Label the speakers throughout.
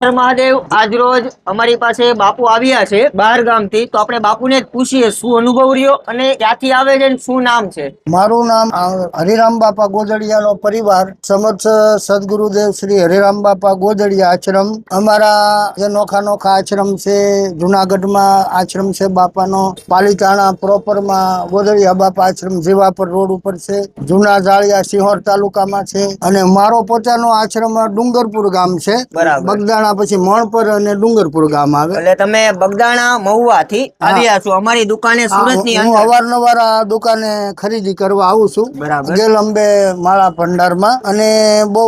Speaker 1: મહાદેવ આજરોજ અમારી પાસે બાપુ આવ્યા છે બહાર ગામથી. તો આપણે બાપુને જ પૂછીએ શું અનુભવ રહ્યો અને ક્યાંથી આવે છે શું નામ છે?
Speaker 2: મારું નામ હરિરામ બાપા ગોદડિયાનો પરિવાર સમર્થ સદગુરુદેવ શ્રી હરિરામ બાપા ગોદડિયા આશ્રમ. અમારા જે નોખા નોખા આશ્રમ છે જુનાગઢમાં આશ્રમ છે બાપાનો પાલીતાણા પ્રોપરમાં ગોદડિયા બાપા આશ્રમ જીવાપર રોડ ઉપર છે જૂના જાળિયા સિંહોર તાલુકામાં છે અને મારો પોતાનો આશ્રમ ડુંગરપુર ગામ છે.
Speaker 1: બરાબર.
Speaker 2: બગદાણા પછી મણપર અને ડુંગરપુર ગામ આવે.
Speaker 1: એટલે તમે બગદાણા મહુવાથી આવ્યા છો. અમારી દુકાને સુરતની
Speaker 2: હું અવારનવાર આ દુકાને ખરીદી કરવા આવું છું.
Speaker 1: બરાબર.
Speaker 2: ગેલ અંબે માળા ભંડારમાં. અને બહુ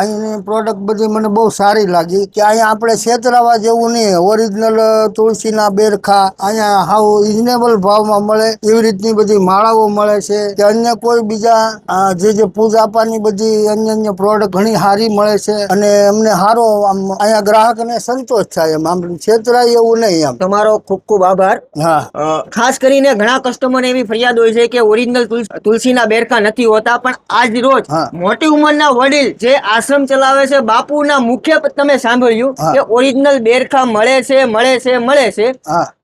Speaker 2: અહીંની પ્રોડક્ટ બધી મને બહુ સારી લાગી કે અહીંયા આપણે છેતરાવા જેવું નહીં. ઓરિજિનલ તુલસીના બેરખા અહીંયા હાવ રિઝનેબલ ભાવમાં મળે. એવી રીતની બધી માળાઓ મળે છે કે અન્ય કોઈ બીજા જે જે પૂજા પાની બધી અન્ય અન્ય પ્રોડક્ટ ઘણી સારી મળે છે. અને અમને સારો આમ અહીંયા ગ્રાહકને સંતોષ થાય એમ. આમ છેતરાય એવું નહીં આમ
Speaker 1: તમારો ખૂબ ખૂબ આભાર.
Speaker 2: હા.
Speaker 1: ખાસ કરીને ઘણા કસ્ટમર એવી ફરિયાદ હોય છે કે ઓરિજિનલ તુલસીના બેરકા નથી હોતા પણ આજ રોજ. મોટી ઉંમરના વડીલ જે આશ્રમ ચલાવે છે બાપુના મુખ્ય તમે સાંભળ્યું કે ઓરિજિનલ બેરખા મળે છે મળે છે મળે છે.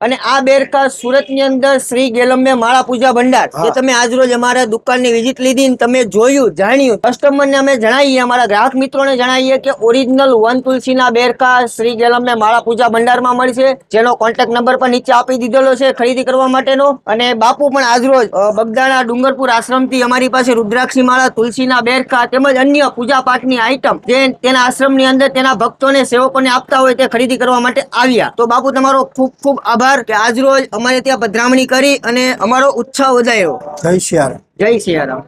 Speaker 1: અને આ બેરખા સુરતની અંદર શ્રી ગેલમ્બે માળા પૂજા ભંડાર. જે તમે આજ રોજ અમારા દુકાનની વિઝિટ લીધી તમે જોયું જાણ્યું. કસ્ટમરને અમે જણાવીએ અમારા ગ્રાહક મિત્રોને જણાવીએ કે ઓરિજિનલ વન તુલસીના બેરકા શ્રી ગેલંબે માળા પૂજા ભંડારમાં મળશે જેનો કોન્ટેક્ટ નંબર પણ નીચે આપી દીધેલો છે ખરીદી કરવા માટેનો. અને બાપુ પણ આજરોજ બગદાણા ડુંગરપુર આશ્રમથી અમારી પાસે રુદ્રાક્ષી માળા તુલસીના બેરકા તેમજ અન્ય પૂજા પાઠની આઈટમ જે તેના આશ્રમની અંદર તેના ભક્તોને સેવકોને આપતા હોય તે ખરીદી કરવા માટે આવ્યા. તો બાપુ તમારો ખૂબ ખૂબ આભાર કે આજરોજ અમારે ત્યાં પધરામણી કરી અને અમારો ઉત્સાહ વધાર્યો.
Speaker 2: જય શિયારામ
Speaker 1: જય સિયારામ